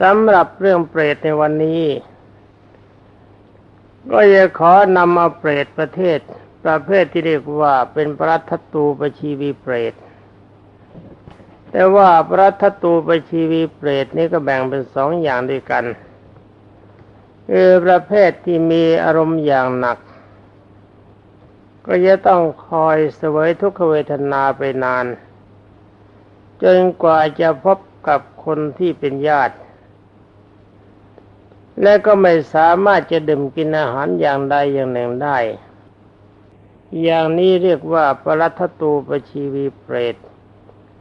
สำหรับเรื่องเปรตในวันนี้ ก็จะขอนำเอาเปรตประเทศ ประเภทที่เรียกว่าเป็นปรัตตูปชีวีเปรต แต่ว่าปรัตตูปชีวีเปรตนี้ก็แบ่งเป็นสองอย่างด้วยกันคือประเภทที่มีอารมณ์อย่างหนัก ก็จะต้องคอยเสวยทุกขเวทนาไปนาน จนกว่าจะพบกับคนที่เป็นญาติ และก็ไม่สามารถจะดื่มกินอาหารอย่างใดอย่างหนึ่งได้ อย่างนี้เรียกว่าปรัตตูปชีวีเปรต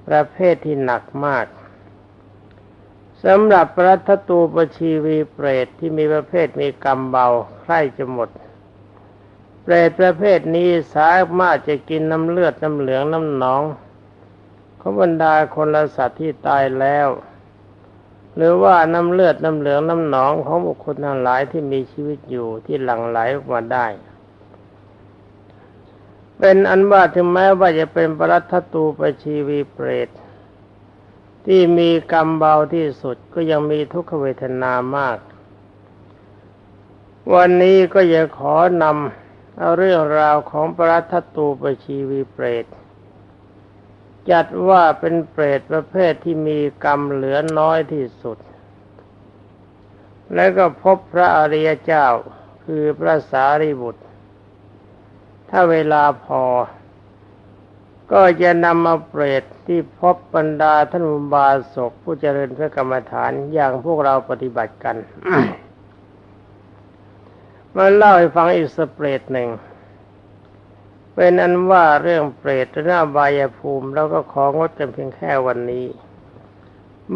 ประเภทที่หนักมากสำหรับปรัตตูปชีวีเปรตที่มีประเภทมีกรรมเบาใคร่จะหมด เปรตประเภทนี้สามารถจะกินน้ำเลือดน้ำเหลืองน้ำหนองของบรรดาคนละสัตว์ที่ตายแล้ว หรือว่าน้ำเลือดน้ำเหลืองน้ำหนองของบุคคลทั้งหลายที่มีชีวิตอยู่ที่หลั่งไหลออกมาได้ เป็นอันว่าถึงแม้ว่าจะเป็นปรัตตูปชีวีเปรต ที่มีกรรมเบาที่สุดก็ยังมีทุกขเวทนามาก วันนี้ก็จะขอนำเอาเรื่องราวของปรัตตูปชีวีเปรต จัดว่าเป็นเปรตประเภทที่มีกรรมเหลือน้อยที่สุด และก็พบพระอริยเจ้าคือพระสารีบุตร ถ้าเวลาพอ ก็จะนำมาเปรตที่พบบรรดาท่านอุบาสกผู้เจริญพระกรรมฐานอย่างพวกเราปฏิบัติกัน มาเล่าให้ฟังอีกสเปรตหนึ่ง เป็นอันว่าเรื่องเปรตหรืออบายภูมิเราก็ของดกันเพียงแค่วันนี้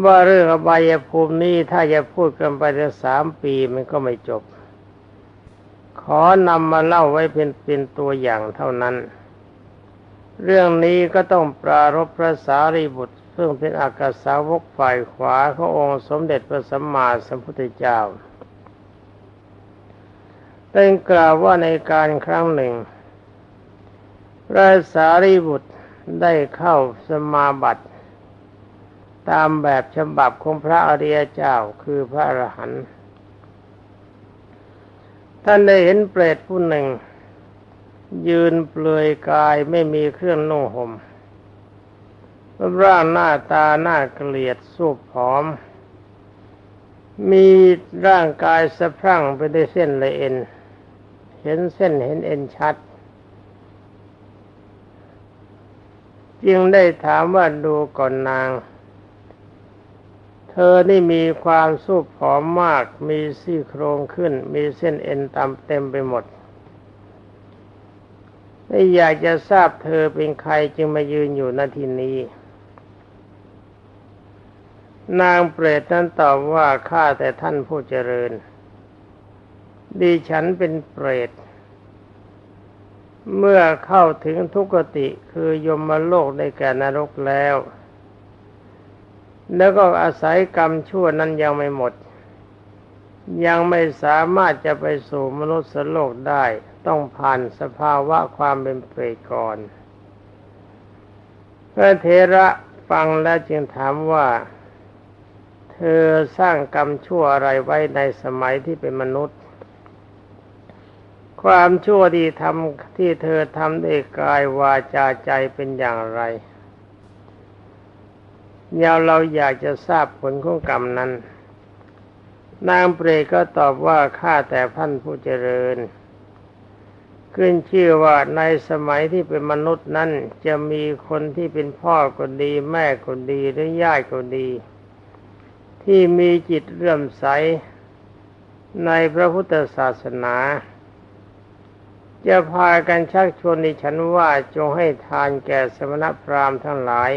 ว่าเรื่องอบายภูมินี้ถ้าจะพูดกันไปถึงสามปีมันก็ไม่จบ ขอนำมาเล่าไว้เป็นเป็นตัวอย่างเท่านั้น เรื่องนี้ก็ต้องปรารบพระสารีบุตรซึ่งเป็นอากาสาวกฝ่ายขวาขององค์สมเด็จพระสัมมาสัมพุทธเจ้าเป็นกล่าวว่าในการครั้งหนึ่ง พระสารีบุตรได้เข้าสมาบัติ ตามแบบฉบับของพระอริยเจ้าคือพระอรหันต์ท่านได้เห็นเปรตผู้หนึ่ง ยืนเปลือยกายไม่มีเครื่องนุ่งห่มรูปร่างหน้าตาหน้าเกลียดสูบผอม มีร่างกายสะพรั่งไปด้วยเส้นละเอ็น เห็นเส้นเห็นเอ็นชัด จึงได้ถามว่าดูก่อนนาง เธอนี่มีความสูบผอมมาก มีซี่โครงขึ้น มีเส้นเอ็นตามเต็มไปหมดไม่อยากจะทราบเธอเป็นใครจึงมายืนอยู่ณที่นี้ นางเปรตนั้นตอบว่าข้าแต่ท่านผู้เจริญดิฉันเป็นเปรต เมื่อเข้าถึงทุกติคือยมโลกในแก่นรกแล้ว แล้วก็อาศัยกรรมชั่วนั้นยังไม่หมด ยังไม่สามารถจะไปสู่มนุษย์โลกได้ ต้องผ่านสภาวะความเป็นเปรตก่อนพระเทระฟังแล้วจึงถามว่า เธอสร้างกรรมชั่วอะไรไว้ในสมัยที่เป็นมนุษย์ ความชั่วที่ทำที่เธอทำด้วยกายวาจาใจเป็นอย่างไรยาวเราอยากจะทราบผลของกรรมนั้น นางเปรตก็ตอบว่าข้าแต่พันผู้เจริญ ขึ้นชื่อว่าในสมัยที่เป็นมนุษย์นั้นจะมีคนที่เป็นพ่อก็ดี แม่ก็ดีหรือญาติก็ดี ที่มีจิตเลื่อมใสในพระพุทธศาสนา จะพากันชักชวนในฉันว่าจงให้ทานแก่สมณพราหมณ์ทั้งหลาย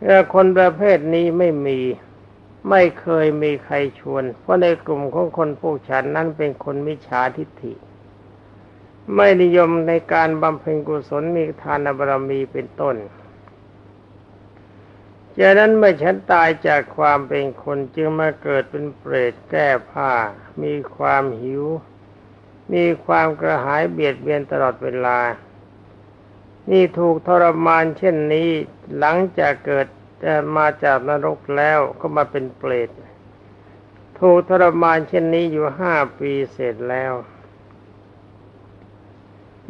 แต่คนประเภทนี้ไม่มี ไม่เคยมีใครชวน เพราะในกลุ่มของคนพวกฉันนั้นเป็นคนมิจฉาทิฏฐิ ไม่นิยมในการบำเพ็ญกุศลมีทานบารมีเป็นต้นจากนั้นเมื่อฉันตายจากความเป็นคนจึงมาเกิดเป็นเปรตแก้ผ้า มีความหิว มีความกระหายเบียดเบียนตลอดเวลา นี่ถูกทรมานเช่นนี้หลังจากเกิดมาจากนรกแล้วก็มาเป็นเปรตถูกทรมานเช่นนี้อยู่ห้าปีเสร็จแล้ว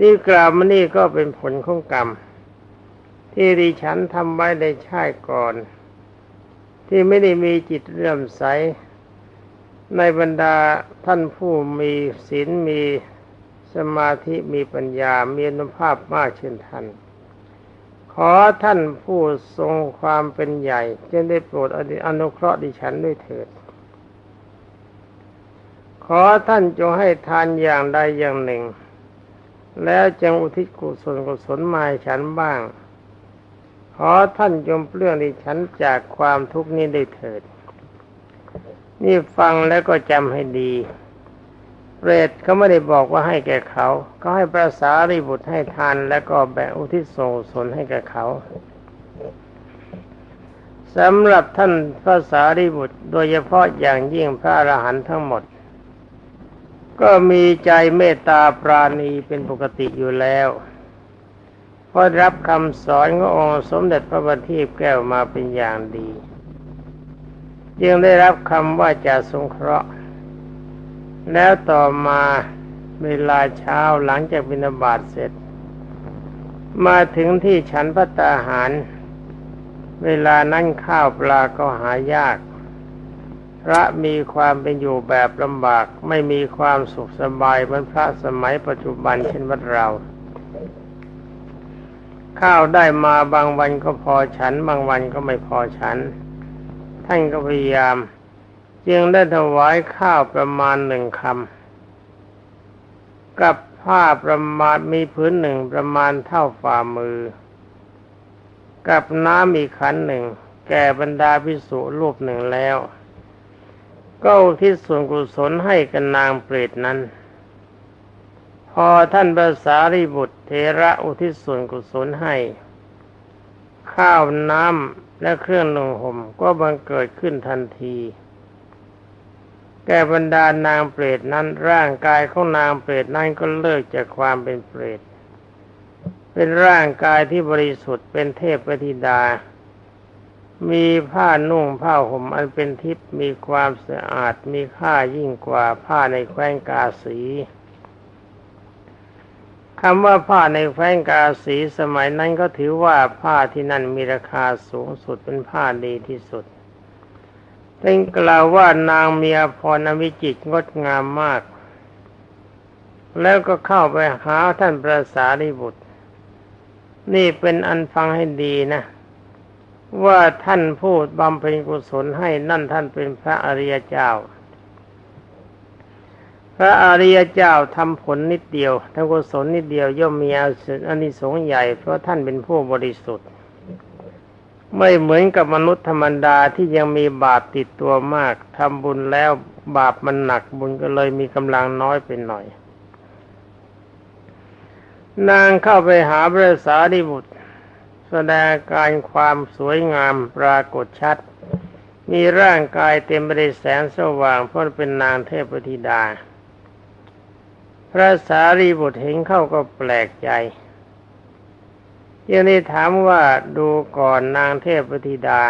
นี่กล่าวมานี่ก็เป็นผลของกรรม ที่ดิฉันทำไว้ในชาติก่อน ที่ไม่ได้มีจิตเรื่อมใส ในบรรดาท่านผู้มีศีลมีสมาธิมีปัญญา มีอนุภาพมากเช่นท่าน ขอท่านผู้ทรงความเป็นใหญ่จะได้โปรดอนุเคราะห์ดิฉันด้วยเถิด ขอท่านจงให้ทานอย่างใดอย่างหนึ่ง แล้วจงอุทิศกุศลกุศลมาให้ฉันบ้าง ขอท่านจงเปลื้องดิฉันจากความทุกข์นี้ได้เถิด นี่ฟังแล้วก็จำให้ดีเปรตเขาไม่ได้บอกว่าให้แก่เขาเขาให้ประสารีบุตรให้ทาน แล้วก็แบ่งอุทิศส่งสนให้แก่เขาสำหรับท่านพระสารีบุตร โดยเฉพาะอย่างยิ่งพระอรหันต์ทั้งหมด ก็มีใจเมตตาปราณีเป็นปกติอยู่แล้วเพราะรับคำสอนขององค์สมเด็จพระบัณฑิตแก้วมาเป็นอย่างดี จึงได้รับคำว่าจะสงเคราะห์ แล้วต่อมาเวลาเช้าหลังจากบิณฑบาตเสร็จ มาถึงที่ฉันพัตาหาร เวลานั้นข้าวปลาก็หายาก พระมีความเป็นอยู่แบบลำบากไม่มีความสุขสบายเหมือนพระสมัยปัจจุบันเช่นวัดเรา ข้าวได้มาบางวันก็พอฉัน บางวันก็ไม่พอฉัน ท่านก็พยายาม จึงได้ถวายข้าวประมาณหนึ่งคำ กับผ้าประมาณมีพื้นหนึ่งประมาณเท่าฝ่ามือ กับน้ำอีกขันหนึ่ง แก่บรรดาพิสุรูปหนึ่งแล้ว ก็ที่ส่วนกุศลให้กันนางเปรตนั้น พอท่านภาษาริบุตรเทระอุทิศส่วนกุศลให้ ข้าวน้ำและเครื่องนุ่งห่มก็บังเกิดขึ้นทันที แก่บรรดานางเปรตนั้นร่างกายของนางเปรตนั้นก็เลิกจากความเป็นเปรต เป็นร่างกายที่บริสุทธิ์เป็นเทพปฏิดา มีผ้านุ่งผ้าห่มอันเป็นทิพย์มีความสะอาดมีค่ายิ่งกว่าผ้าในแคว้นกาสี คำว่าผ้าในแคว้นกาสีสมัยนั้นก็ถือว่าผ้าที่นั่นมีราคาสูงสุดเป็นผ้าดีที่สุดท่านกล่าวว่านางเมียพรอวิจิตงดงามมาก แล้วก็เข้าไปหาท่านพระสารีบุตร นี่เป็นอันฟังให้ดีนะ ว่าท่านพูดบำเพ็ญกุศลให้นั่นท่านเป็นพระอริยเจ้า พระอริยเจ้าทำผลนิดเดียวทำกุศลนิดเดียวย่อมมีอานิสงส์ใหญ่ เพราะท่านเป็นผู้บริสุทธิ์ ไม่เหมือนกับมนุษย์ธรรมดาที่ยังมีบาปติดตัวมากทำบุญแล้วบาปมันหนักบุญก็เลยมีกำลังน้อยไปหน่อย นางเข้าไปหาพระสารีบุตร แสดงการความสวยงามปรากฏชัด มีร่างกายเต็มไปด้วยแสงสว่างเพราะเป็นนางเทพธิดา ระสารีบุตรเห็นเข้าก็แปลกใจยังได้ถามว่าดูก่อนนางเทพธิดา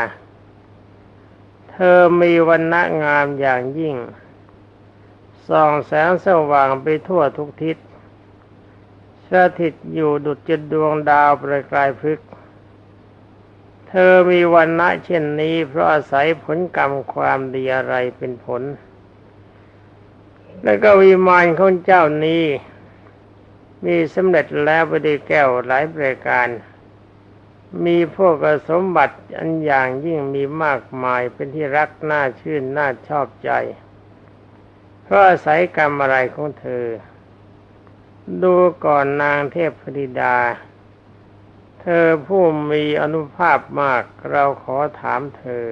เธอมีวันณะงามอย่างยิ่ง ส่องแสงสว่างไปทั่วทุกทิศสถิตอยู่ดุจจุดดวงดาวประกายพฤกเธอมีวันณะเช่นนี้เพราะอาศัยผลกรรมความดีอะไรเป็นผล แล้วก็วิมานของเจ้านี้ มีสำเร็จแล้วไปด้วยแก้วหลายประการ มีพวกสมบัติอันอย่างยิ่งมีมากมายเป็นที่รักน่าชื่นน่าชอบใจ เพราะอาศัยกรรมอะไรของเธอ ดูก่อนนางเทพธิดา เธอผู้มีอนุภาพมากเราขอถามเธอ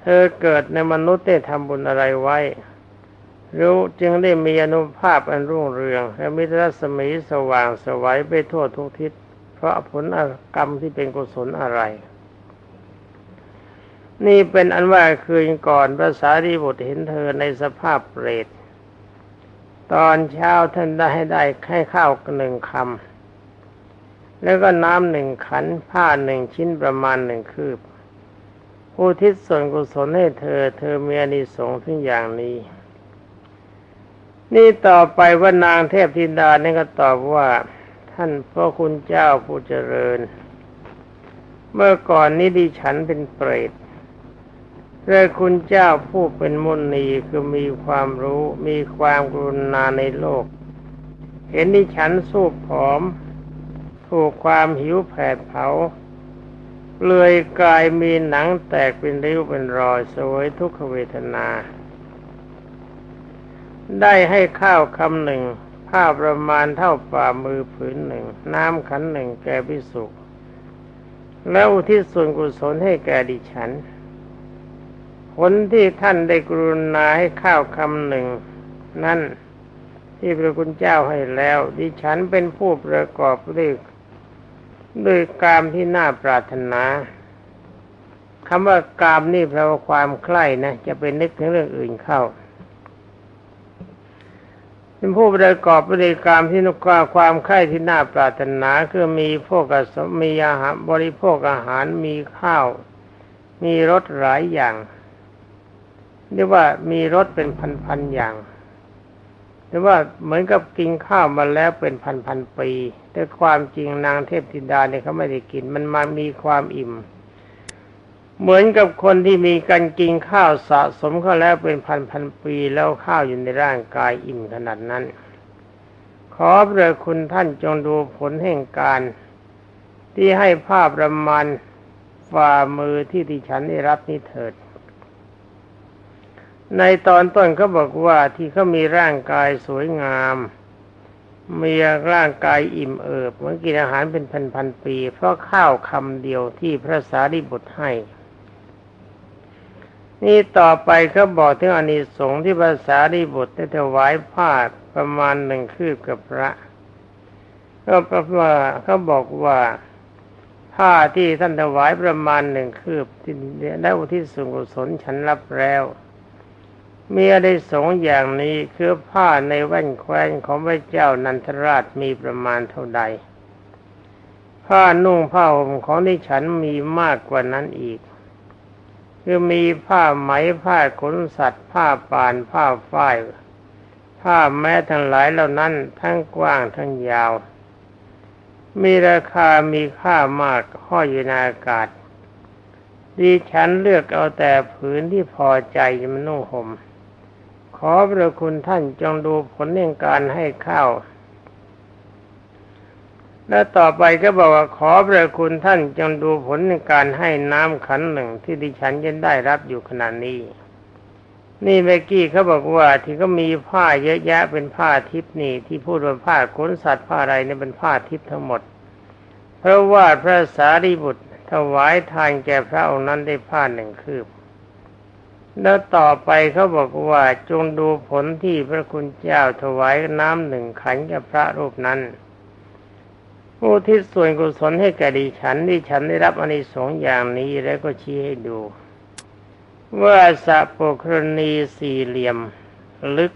เธอเกิดในมนุษย์ได้ทำบุญอะไรไว้ รู้จึงได้มีอนุภาพอันรุ่งเรือง และมิตรสมีสว่างสวัยไปทั่วทุกทิศ เพราะผลกรรมที่เป็นกุศลอะไร นี่เป็นอันว่าคืนก่อนพระสารีบุตรเห็นเธอในสภาพเปรตตอนเช้าท่านได้ให้ได้แค่ข้าวหนึ่งคำแล้วก็น้ำหนึ่งขันผ้าหนึ่งชิ้นประมาณหนึ่งคืบอุทิศส่วนกุศลให้เธอ เธอมีอนิสงส์ถึงอย่างนี้ นี่ต่อไปว่านางเทพธิดานี่ก็ตอบว่า ท่านพ่อคุณเจ้าผู้เจริญ เมื่อก่อนนี้ดิฉันเป็นเปรตพระคุณเจ้าผู้เป็นมุนีคือมีความรู้มีความกรุณาในโลก เห็นดิฉันสูบผอม ถูกความหิวแผดเผาเลยกายมีหนังแตกเป็นริ้วเป็นรอยสวยทุกขเวทนา ได้ให้ข้าวคำหนึ่ง ผ้าประมาณเท่าฝ่ามือผืนหนึ่ง น้ำขันหนึ่งแก่พิสุแล้วอุทิศส่วนกุศลให้แก่ดิฉัน ผลที่ท่านได้กรุณาให้ข้าวคำหนึ่ง นั่นที่พระคุณเจ้าให้แล้ว ดิฉันเป็นผู้ประกอบด้วยด้วยกามที่น่าปรารถนาคำว่ากามนี่แปลว่าความใคร่นะ จะเป็นนึกถึงเรื่องอื่นเข้า เป็นผู้ประกอบด้วยกามที่นุกาความใคร่ที่น่าปรารถนาคือมีพวกสมมีอาหารบริโภคอาหารมีข้าว มีรสหลายอย่างเรียกว่ามีรสเป็นพันๆอย่างหรือว่าเหมือนกับกินข้าวมาแล้วเป็นพันๆปี แต่ความจริงนางเทพธิดาเนี่ยเขาไม่ได้กิน มันมามีความอิ่ม เหมือนกับคนที่มีการกินข้าวสะสมเข้าแล้วเป็นพันๆปีแล้วข้าวอยู่ในร่างกายอิ่มขนาดนั้น ขอพระคุณท่านจงดูผลแห่งการ ที่ให้ภาพประมาณฝ่ามือที่ดิฉันได้รับนี้เถิด ในตอนต้นเขาบอกว่าที่เขามีร่างกายสวยงามมีร่างกายอิ่มเอิบเหมือนกินอาหารเป็นพันๆปี เพราะข้าวคำเดียวที่พระสารีบุตรให้ นี่ต่อไปเขาบอกถึงอานิสงส์ที่พระสารีบุตรได้ถวายผ้าประมาณหนึ่งคืบกับพระก็เพระว่าเขาบอกว่าผ้าที่ท่านถวายประมาณหนึ่งคืบที่ได้อุทิศส่วนกุศลฉันรับแล้วมีอะไรสองอย่างนี้คือผ้าในแว่นแคว้นของพระเจ้านันทราชมีประมาณเท่าใด ผ้านุ่งผ้าห่มของดิฉันมีมากกว่านั้นอีก คือมีผ้าไหมผ้าขนสัตว์ ผ้าป่านผ้าฝ้ายผ้าแม้ทั้งหลายเหล่านั้นทั้งกว้างทั้งยาว มีราคามีค่ามากห้อยอยู่ในอากาศดิฉันเลือกเอาแต่ผืนที่พอใจมันนุ่งหม่มขอพระคุณท่านจงดูผลแห่งการให้ข้าว และต่อไปก็บอกว่าขอพระคุณท่านจงดูผลในการให้น้ำขันหนึ่งที่ดิฉันยันได้รับอยู่ขณะนี้ นี่เมกี้เขาบอกว่าที่ก็มีผ้าเยอะแยะเป็นผ้าทิพนี่ที่พูดว่าผ้าขนสัตว์ผ้าอะไรเนี่ยเป็นผ้าทิพทั้งหมด เพราะว่าพระสารีบุตรถวายทานแก่พระองค์นั้นได้ผ้าหนึ่งคืบแล้วต่อไปเขาบอกว่าจงดูผลที่พระคุณเจ้าถวายน้ำหนึ่งขันกับพระรูปนั้น ผู้ที่ส่วนกุศลให้แก่ดิฉันดิฉันได้รับอานิสงส์อย่างนี้แล้วก็ชี้ให้ดู ว่าสัพปรณีสี่เหลี่ยมลึก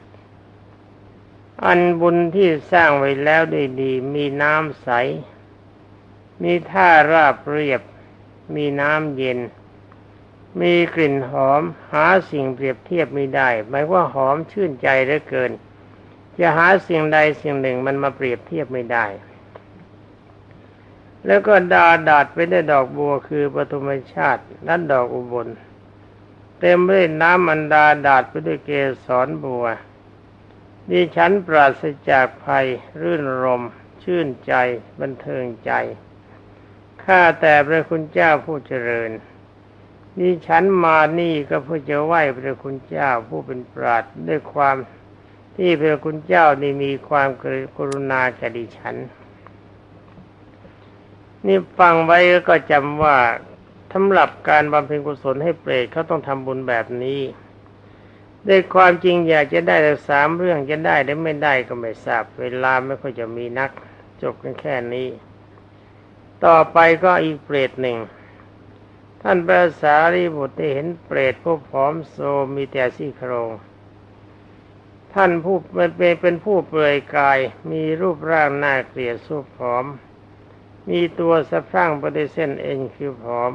อันบุญที่สร้างไว้แล้วด้ดี มีน้ำใส มีท่าราบเรียบ มีน้ำเย็น มีกลิ่นหอม หาสิ่งเปรียบเทียบไม่ได้ หมายว่าหอมชื่นใจเหลือเกิน จะหาสิ่งใดสิ่งหนึ่งมันมาเปรียบเทียบไม่ได้ แล้วก็ดาดาดไปด้วยดอกบัวคือปฐมชาตินันดอกอุบล เต็มไปด้วยน้ำอันดาดาดไปด้วยเกสรบัวดิฉันปราศจากภัย รื่นรม ชื่นใจ บันเทิงใจข้าแต่พระคุณเจ้าผู้เจริญนี่ฉันมานี่ก็เพื่อจะไหว้พระคุณเจ้าผู้เป็นปราดด้วยความที่พระคุณเจ้านี่มีความกรุณาแก่ดิฉัน นี่ฟังไว้ก็จำว่าสำหรับการบำเพ็ญกุศลให้เปรตเขาต้องทำบุญแบบนี้ด้วยความจริงอยากจะได้แต่สามเรื่องจะได้หรือไม่ได้ก็ไม่ทราบ เวลาไม่ค่อยจะมีนัก จบกันแค่นี้ ต่อไปก็อีกเปรตหนึ่ง ท่านพระสารีบุตรได้เห็นเปรตผู้ผอมโซมีแต่ซี่โครงท่านผู้เป็นเป็นผู้เปลือยกายมีรูปร่างหน่าเกลียดสุผอม มีตัวสะพรั่งปฏิเส้นเอ็นคือผอม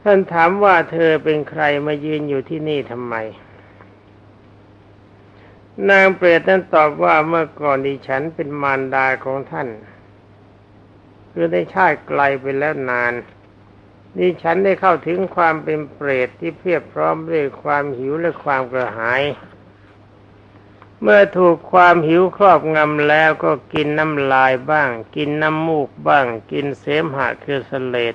ท่านถามว่าเธอเป็นใครมายืนอยู่ที่นี่ทำไม นางเปรตนั้นตอบว่าเมื่อก่อนดิฉันเป็นมารดาของท่าน คือได้ชาติไกลไปแล้วนานดิฉันได้เข้าถึงความเป็นเปรตที่เพียบพร้อมด้วยความหิวและความกระหาย เมื่อถูกความหิวครอบงำแล้วก็กินน้ำลายบ้าง กินน้ำมูกบ้าง กินเสมหะคือสเลด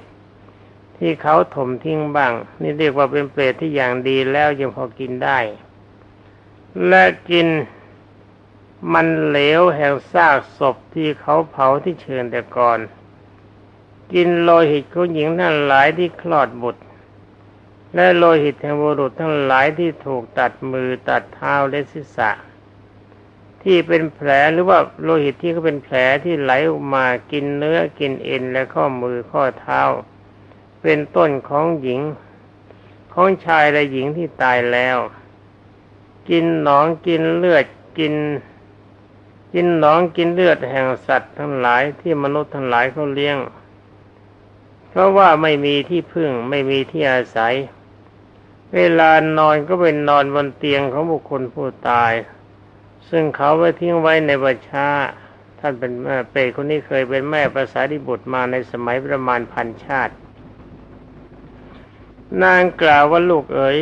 ที่เขาถมทิ้งบ้าง นี่เรียกว่าเป็นเปรตที่อย่างดีแล้วยังพอกินได้ และกินมันเหลวแห่งซากศพที่เขาเผาที่เชิญแต่ก่อน กินโลหิตของหญิงทั้งหลายที่คลอดบุตร และโลหิตแห่งบุรุษทั้งหลายที่ถูกตัดมือตัดเท้าและศีรษะ ที่เป็นแผลหรือว่าโลหิตที่เขาเป็นแผลที่ไหลออกมากินเนื้อกินเอ็นและข้อมือข้อเท้า เป็นต้นของหญิง ของชายและหญิงที่ตายแล้ว กินหนองกินเลือดกิน กินหนองกินเลือดแห่งสัตว์ทั้งหลายที่มนุษย์ทั้งหลายเขาเลี้ยง เพราะว่าไม่มีที่พึ่งไม่มีที่อาศัย เวลานอนก็เป็นนอนบนเตียงของบุคคลผู้ตาย ซึ่งเขาไว้ทิ้งไว้ในบัชาท่านเป็นแม่เปรตคนนี้เคยเป็นแม่ภาษาดิบุตรมาในสมัยประมาณพันชาติ นางกล่าวว่าลูกเอ๋ย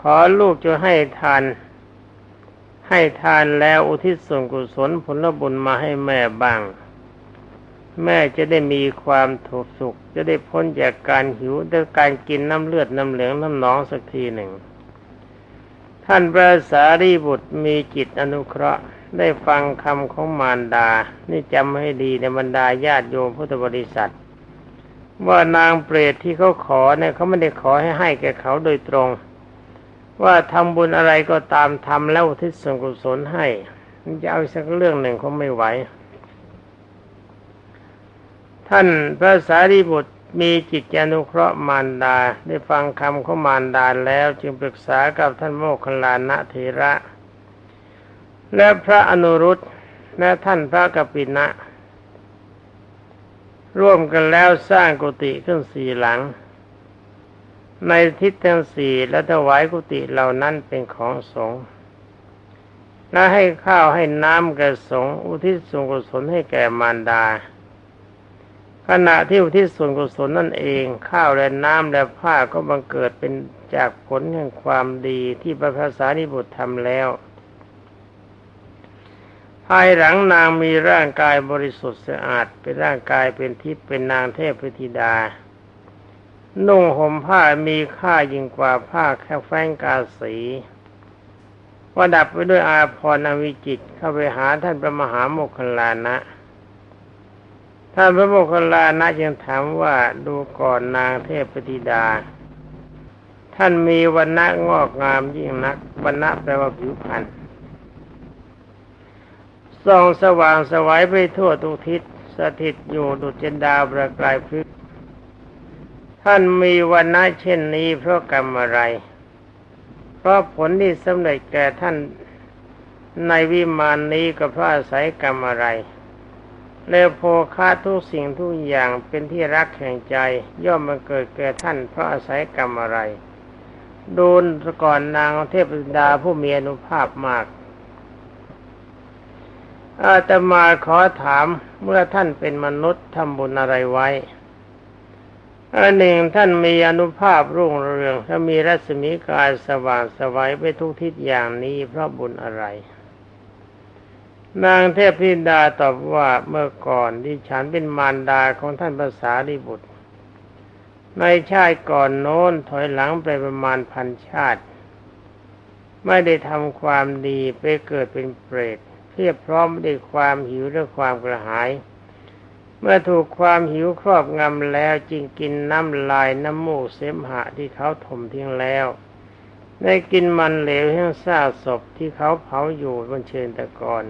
ขอลูกจะให้ทาน ให้ทานแล้วอุทิศส่วนกุศลผลบุญมาให้แม่บ้าง แม่จะได้มีความถูกสุข จะได้พ้นจากการหิวด้วยการกินน้ำเลือดน้ำเหลืองน้ำหนองสักทีหนึ่ง ท่านพระสารีบุตรมีจิตอนุเคราะห์ได้ฟังคำของมารดา นี่จำให้ดีในบรรดาญาติโยมพุทธบริษัท ว่านางเปรตที่เขาขอเนี่ยเขาไม่ได้ขอให้ให้แก่เขาโดยตรง ว่าทำบุญอะไรก็ตามทำแล้วทิศส่วนกุศลให้จะเอาสักเรื่องหนึ่งเขาไม่ไหว ท่านพระสารีบุตร มีจิตอนุเคราะห์มารดา ได้ฟังคำของมารดาแล้วจึงปรึกษากับท่านโมคคลานะเถระ และพระอนุรุตและท่านพระกปินะ ร่วมกันแล้วสร้างกุฏิขึ้นสี่หลัง ในทิศทั้งสี่และถวายกุฏิเหล่านั้นเป็นของสงฆ์และให้ข้าวให้น้ำแก่สงฆ์อุทิศส่วนกุศลให้แก่มารดา ขณะที่อุทิศส่วนกุศลนั่นเอง ข้าวและน้ำและผ้าก็บังเกิดเป็นจากผลแห่งความดีที่พระภาษานิบุตรทำแล้ว ภายหลังนางมีร่างกายบริสุทธิ์สะอาด เป็นร่างกายเป็นทิพย์เป็นนางเทพธิดา นุ่งห่มผ้ามีค่ายิ่งกว่าผ้าแค่แฟงกาสีว่าดับไปด้วยอาภรณ์วิจิตเข้าไปหาท่านพระมหาโมคคลานะ ท่านพระโมคคัลลานะยังถามว่าดูก่อนนางเทพปฏิดา ท่านมีวันณะงอกงามยิ่งนักวันณะแปลว่าผิวพรรณส่องสว่างสวัยไปทั่วทุกทิศสถิตอยู่ดุจเดาวประกายพฤกท่านมีวันณะเช่นนี้เพราะกรรมอะไร เพราะผลที่สำเร็จแก่ท่านในวิมานนี้ก็เพราะอาศัยกรรมอะไร แล้วโภคาทุกสิ่งทุกอย่างเป็นที่รักแห่งใจ ย่อมมาเกิดแก่ท่านเพราะอาศัยกรรมอะไรดูนก่อนนางเทพดาผู้มีอนุภาพมาก อาตมาขอถามเมื่อท่านเป็นมนุษย์ทำบุญอะไรไว้อันหนึ่งท่านมีอนุภาพรุ่งเรืองถ้ามีรัศมีกายสว่างสวัยไปทุกทิศอย่างนี้เพราะบุญอะไร นางเทพธิดาตอบว่าเมื่อก่อนที่ฉันเป็นมารดาของท่านภาษาลิบุตร ในชาติก่อนโน้นถอยหลังไปประมาณพันชาติ ไม่ได้ทำความดีไปเกิดเป็นเปรตเพียบพร้อมด้วยความหิวและความกระหาย เมื่อถูกความหิวครอบงำแล้วจึงกินน้ำลายน้ำมูกเสมหะที่เขาถมทิ้งแล้วได้กินมันเหลวแห้งซาศพที่เขาเผาอยู่บนเชิญตะกอน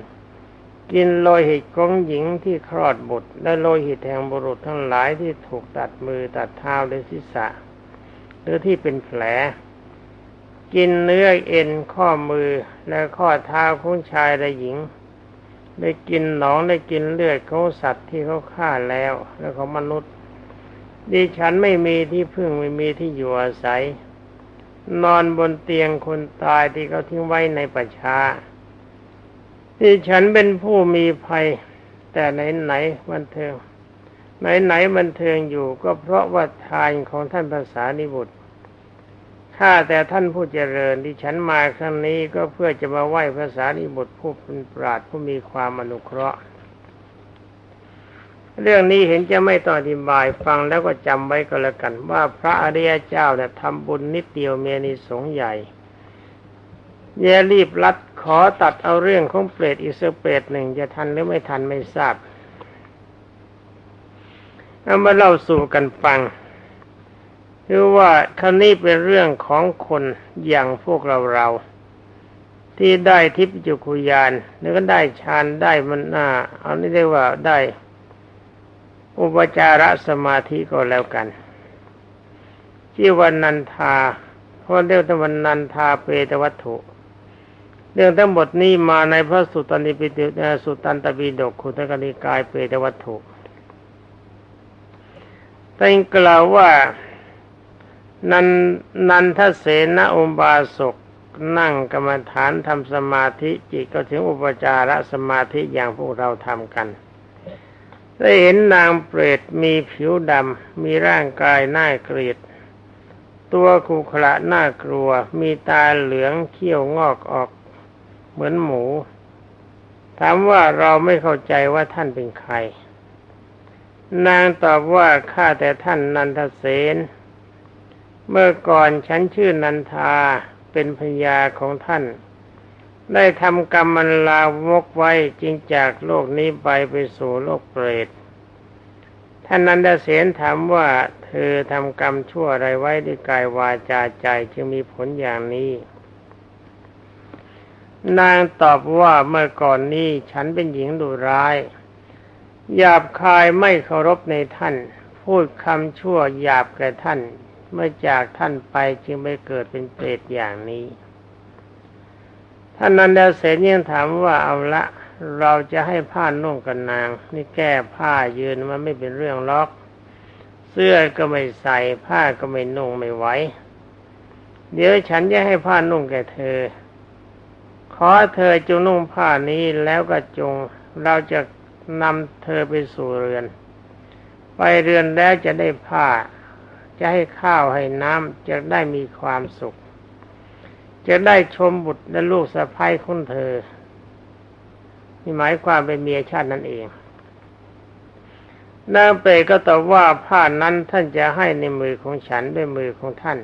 กินโลหิตของหญิงที่คลอดบุตร และโลหิตแห่งบุรุษทั้งหลายที่ถูกตัดมือตัดเท้าและศีรษะ หรือที่เป็นแผล กินเนื้อเอ็นข้อมือและข้อเท้าของชายและหญิง ได้กินหนองได้กินเลือดของสัตว์ที่เขาฆ่าแล้ว และของมนุษย์ ดิฉันไม่มีที่พึ่งไม่มีที่อยู่อาศัย นอนบนเตียงคนตายที่เขาทิ้งไว้ในป่าช้า ดิฉันเป็นผู้มีภัย แต่ไหนไหนบันเทิง ไหนไหนบันเทิงอยู่ก็เพราะว่าทานของท่านภาษานิบุตรข้าแต่ท่านผู้เจริญที่ฉันมาครั้งนี้ก็เพื่อจะมาไหว้ภาษานิบุตรผู้เป็นปราดผู้มีความอนุเคราะห์ เรื่องนี้เห็นจะไม่ต้องอธิบายฟังแล้วก็จำไว้ก็แล้วกัน ว่าพระอริยเจ้าเนี่ยทำบุญนิดเดียวเมียนิสงใหญ่อย่ารีบรัด ขอตัดเอาเรื่องของเปรตอีกสักเปรตหนึ่งจะทันหรือไม่ทันไม่ทราบเอามาเล่าสู่กันฟังคือว่าครั้นี้เป็นเรื่องของคนอย่างพวกเราเราที่ได้ทิพย์จุกุยานแล้วก็ได้ฌานได้มันน่าเอานี่เรียกว่าได้อุปจารสมาธิก็แล้วกันที่วันนันทาเพราะเรียกวันนันทาเปตวัตถุ เรื่องทั้งหมดนี้มาในพระสุตตันิปิฎกสุตตันตปิฎกขุตกนิกายเปตวัตถุแต่กล่าวว่านันนันทเสนอุบาสกนั่งกรรมฐานทำสมาธิจิตก็ถึงอุปจารสมาธิอย่างพวกเราทำกัน ได้เห็นนางเปรตมีผิวดำ มีร่างกายหน้าเกลียด ตัวคุขระหน้ากลัว มีตาเหลืองเขี้ยวงอกออก เหมือนหมู ถามว่าเราไม่เข้าใจว่าท่านเป็นใคร นางตอบว่าข้าแต่ท่านนันทเสนเมื่อก่อนฉันชื่อนันทาเป็นพญาของท่าน ได้ทำกรรมมันลาวกไว้จึงจากโลกนี้ไปไปสู่โลกเปรตท่านนันทเสนถามว่าเธอทำกรรมชั่วอะไรไว้ด้วยกายวาจาใจจึงมีผลอย่างนี้ นางตอบว่าเมื่อก่อนนี้ฉันเป็นหญิงดุร้าย หยาบคายไม่เคารพในท่าน พูดคำชั่วหยาบแก่ท่าน เมื่อจากท่านไปจึงไม่เกิดเป็นเปรตอย่างนี้ ท่านนันดาเสนยังถามว่าเอาละ เราจะให้ผ้านุ่งกันนาง นี่แก้ผ้ายืนมันไม่เป็นเรื่องล็อก เสื้อก็ไม่ใส่ผ้าก็ไม่นุ่งไม่ไหวเดี๋ยวฉันจะให้ผ้านุ่งแก่เธอ ขอเธอจงนุ่งผ้านี้แล้วก็จงเราจะนำเธอไปสู่เรือน ไปเรือนแล้วจะได้ผ้า จะให้ข้าวให้น้ำจะได้มีความสุข จะได้ชมบุตรและลูกสะใภ้คุณเธอนี่หมายความเป็นเมียชาตินั่นเอง นางเปรก็ตอบว่าผ้านั้นท่านจะให้ในมือของฉันด้วยมือของท่าน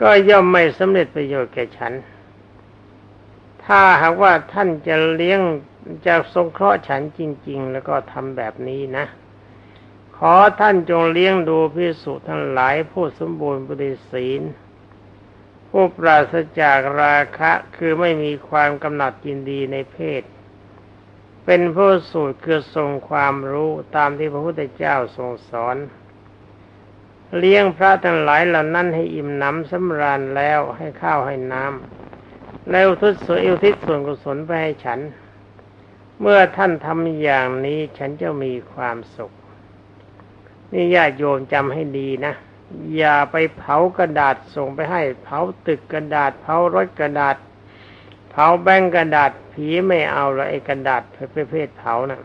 ก็ย่อมไม่สำเร็จประโยชน์แก่ฉัน ถ้าหากว่าท่านจะเลี้ยงจะสงเคราะห์ฉันจริง ๆ แล้วก็ทำแบบนี้นะ ขอท่านจงเลี้ยงดูพิสุทั้งหลายผู้สมบูรณ์บริศีลผู้ปราศจากราคะคือไม่มีความกำหนัดยินดีในเพศ เป็นผู้สูตรคือทรงความรู้ตามที่พระพุทธเจ้าทรงสอน เลี้ยงพระทั้งหลายเหล่านั้นให้อิ่มหนำสำราญแล้วให้ข้าวให้น้ำ แล้วทุตสวยอุทิศส่วนกุศลไปให้ฉัน เมื่อท่านทำอย่างนี้ฉันจะมีความสุข นี่ญาติโยมจำให้ดีนะ อย่าไปเผากระดาษส่งไปให้ เผาตึกกระดาษ เผารถกระดาษ เผาแบงกระดาษ ผีไม่เอาละไอ้กระดาษประเภทเผานะ่ะ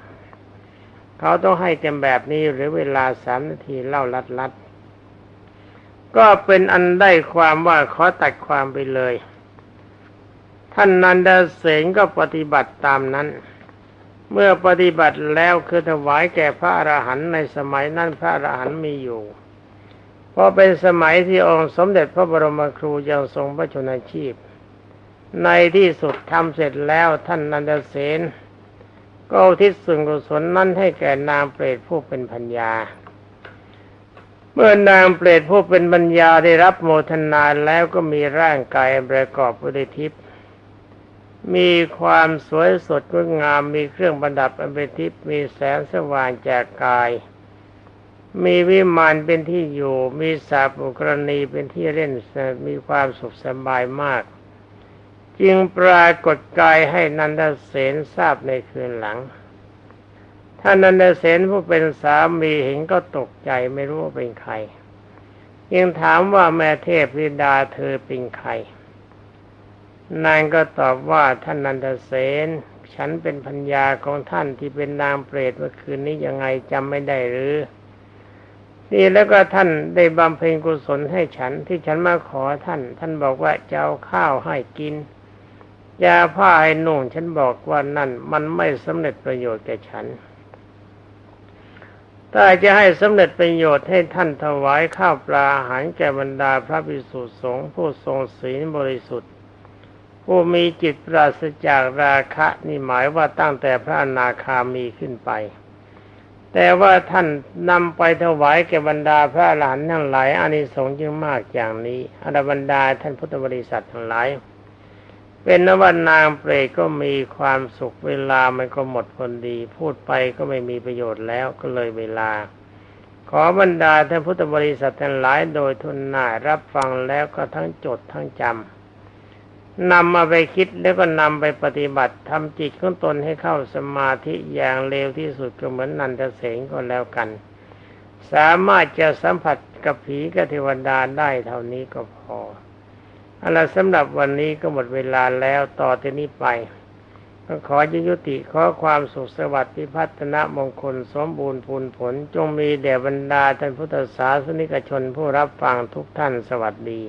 เขาต้องให้กันแบบนี้หรือเวลาสามนาทีเล่าลัดลัดก็เป็นอันได้ความว่าขอตัดความไปเลย ท่านนันดาเสนก็ปฏิบัติตามนั้น เมื่อปฏิบัติแล้วคือถวายแก่พระอรหันต์ในสมัยนั้นพระอรหันต์มีอยู่ เพราะเป็นสมัยที่องค์สมเด็จพระบรมครูยังทรงพระชนชีพ ในที่สุดทำเสร็จแล้วท่านนันทเสนก็ทิศส่วนกุศลนั้นให้แก่นางเปรตผู้เป็นพัญญา เมื่อนางเปรตผู้เป็นปัญญาได้รับโมทนาแล้วก็มีร่างกายประกอบด้วยทิพย์ มีความสวยสดงดงามมีเครื่องประดับอันเป็นทิพย์มีแสงสว่างจากกาย มีวิมานเป็นที่อยู่ มีสาบุกรณีเป็นที่เล่นมีความสุขสบายมาก จึงปรากฏกายให้นันทเสนทราบในคืนหลังท่านนันเดเสนผู้เป็นสามีเห็นก็ตกใจไม่รู้ว่าเป็นใครยังถามว่าแม่เทพธิดาเธอเป็นใคร นางก็ตอบว่าท่านนันทเสนฉันเป็นพัญญาของท่านที่เป็นนางเปรตเมื่อคืนนี้ยังไงจำไม่ได้หรือนี่แล้วก็ท่านได้บำเพ็ญกุศลให้ฉันที่ฉันมาขอท่าน ท่านบอกว่าจะเอาข้าวให้กินยาผ้าให้นุ่งฉันบอกว่านั่นมันไม่สำเร็จประโยชน์แก่ฉันถ้าจะให้สำเร็จประโยชน์ให้ท่านถวายข้าวปลาอาหารแก่บรรดาพระภิกษุสงฆ์ผู้ทรงศีลบริสุทธิ์ ผู้มีจิตปราศจากราคะนี่หมายว่าตั้งแต่พระอนาคามีขึ้นไป แต่ว่าท่านนำไปถวายแก่บรรดาพระอรหันทั้งหลายอานิสงส์จึงมากอย่างนี้อรบรรดาท่านพุทธบริษัททั้งหลาย เป็นนวันนางเปรตก็มีความสุขเวลามันก็หมดพอดี พูดไปก็ไม่มีประโยชน์แล้วก็เลยเวลาขอบรรดาท่านพุทธบริษัททั้งหลายโดยทุนหน่ายรับฟังแล้วก็ทั้งจดทั้งจำ นำมาไปคิดแล้วก็นำไปปฏิบัติทำจิตของตนให้เข้าสมาธิอย่างเร็วที่สุดก็เหมือนนันทเสงก็แล้วกัน สามารถจะสัมผัสกับผีกับเทวดาได้เท่านี้ก็พอเอาละสำหรับวันนี้ก็หมดเวลาแล้วต่อที่นี้ไปก็ขอจะยุติขอความสุขสวัสดิ์พิพัฒนมงคลสมบูรณ์พูนผล จงมีแด่บรรดาท่านพุทธศาสนิกชนผู้รับฟังทุกท่านสวัสดี